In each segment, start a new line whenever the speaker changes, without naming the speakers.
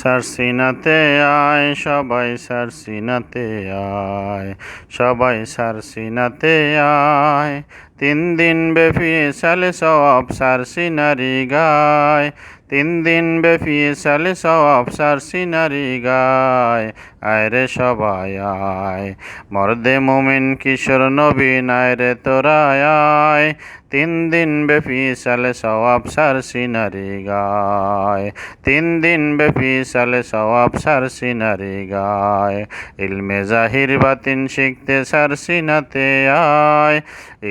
সারসিনাতে আয় সবাই সারসিনাতে আয় সবাই সারসিনাতে আয়। তিন দিন ব্যাপী সালে সব সারসিনারি গায়। তিন দিন ব্যাপী সালে সব সারসিনারি গায়। আয় রে সবাই আয়। মর্দে মোমিন কিশোর নবীন আয় রে তোরা আয়। তিন দিন ব্যাপী সালে সওয়াব সার সিনারি গায়। তিন দিন ব্যাপী সালে সওয়াব সার সিনারি গায়। ইলমে জাহির বাতিন শিখতে সার সিনাতে আয়।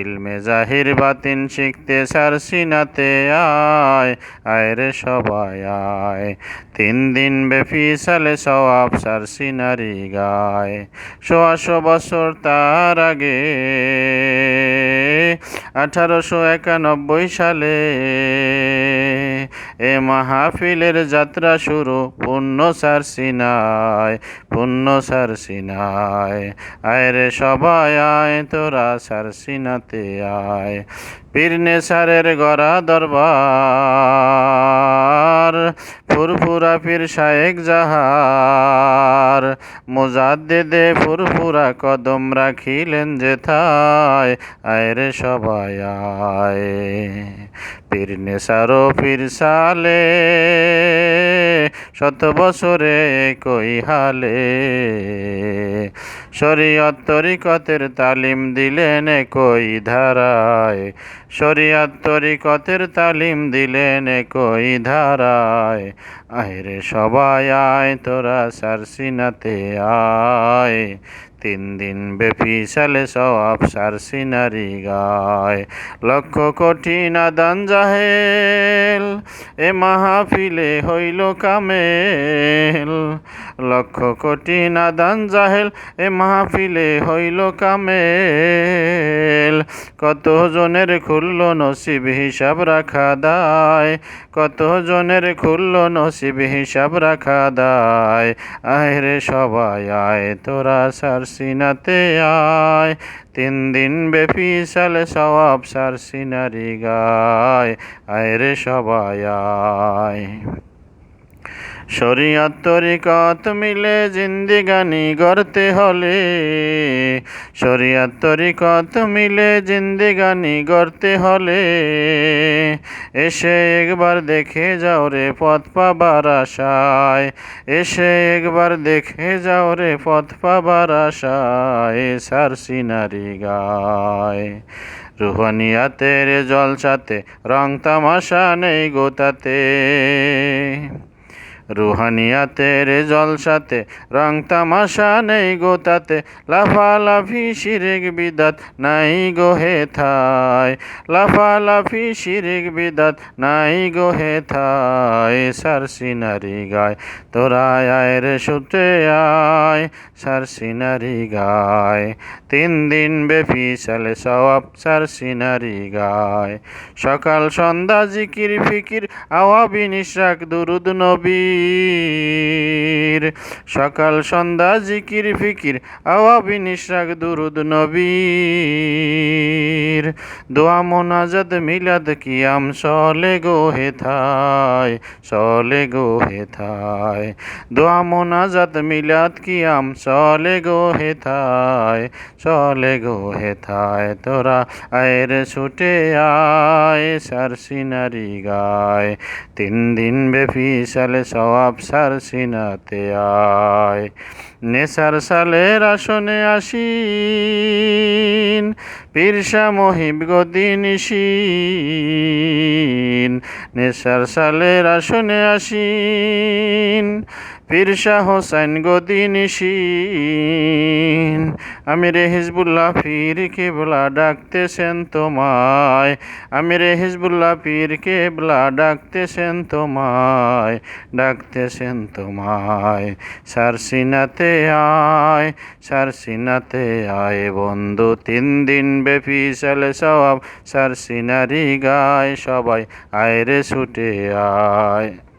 ইলমে জাহির বাতিন শিখতে সার সিনাতে আয় আয় রে সবাই আয়। তিন দিন ব্যাপী সালে সওয়াব সার সিনারি গায়। সোয়াশো বছর তার আগে আঠারোশো একানব্বই সালে এ মাহফিলের যাত্রা শুরু পূর্ণ সার সিনায় পূর্ণ সার সিনায়। আয় রে সবাই আয়, তোরা সার সিনাতে আয়। পীরনে সারের গড়া দরবার ফুরফুরা পীর শায়েক জাহার মোজাদ্দেদে ফুরফুরা কদম রাখিলেন যেথায় আয় রে সবাই আয়। পীর নেসারো পীর সালে শত বছরে কই হালে? শরীয়ত তরিকতের তালিম দিলেন কই ধারায়? শরীয়ত তরিকতের তালিম দিলেন কই ধারায়? আহরে সবাই আয়, তোরা সারসিনাতে আয়। তিন দিন ব্যাপী সালে সব সারসিনারি গায়। লক্ষ কোটি নাদান জাহেল, এ মাহফিলে হইল কামেল। লক্ষ কোটি নাদান জাহেল, এ মাহফিলে হইল কামেল। কত জনের খুলল নসিব হিসাব রাখা দায় কত জনের খুলল নসিব হিসাব রাখা দায়। আয় রে সবাই, আয় তোরা সারসিনাতে আয়। তিন দিন ব্যাপী সালে সবাব সারসিনারি গায়। আয় রে সবাই আয়। শরীয়ত তরিকত মিলে জিন্দিগানি গড়তে হলে শরীয়ত তরিকত মিলে জিন্দিগানি গড়তে হলে, এসে একবার দেখে যাও রে পথ পাবার আশায়, এসে একবার দেখে যাও রে পথ পাবার আশায় সার সিনারি গায়। রুহানিয়াতের জলসাতে, রং তামাশা নেই গোতাতে। রুহানিয়াতের জলসাতে, রং তামাশা নেই গো তাতে, লাফালাফি শিরিক বিদাত নাই গো হে থায় লাফালাফি শিরিক বিদাত নাই গো হে থায় সার সিনারি গায়, তোরা আয় রে সুতে আয়, সার সিনারি গায়, তিন দিন বেফি সালে সওয়াব সার সিনারি গায়, সকাল সন্ধ্যা জিকির ফিকির, আওয়াবি নিশাক দুরুদ নবী। নবীর সকাল, সন্ধ্যা, জিকির, ফিকির আওয়াবি নিশাক দুরুদ, নবীর। দোয়া, মোনাজাত, মিলাদ, কিয়াম, সলে গো হে থায় সলে গো হে থায় দোয়া, মোনাজাত, মিলাদ, কিয়াম, সলে গো হে থায় চলে গো হে থায় তোরা আয়ের ছুটে আয় সার সিনারি গায়। তিন দিন বেফি সালে সওয়াব সার সিনাতে আয়। নেশার সালের আসনে আসিন পীরসা মহিব গদিন নেশার সালের আসনে আসিন পীরসা হোসেন গদিনিসীন আমি রে হিজবুল্লাহ পীর কেবলা ডাকতেছেন তোমায়। আমি রে হিজবুল্লাহ পীর কেবলা ডাকতেছেন তোমায়। ডাকতেছেন তোমায়। সারসিনাতে আয় সারসিনাতে আয় বন্ধু। তিন দিন ব্যাপী সালে সব সারসিনারি গায় সবাই, আয় রে ছুটে আয়।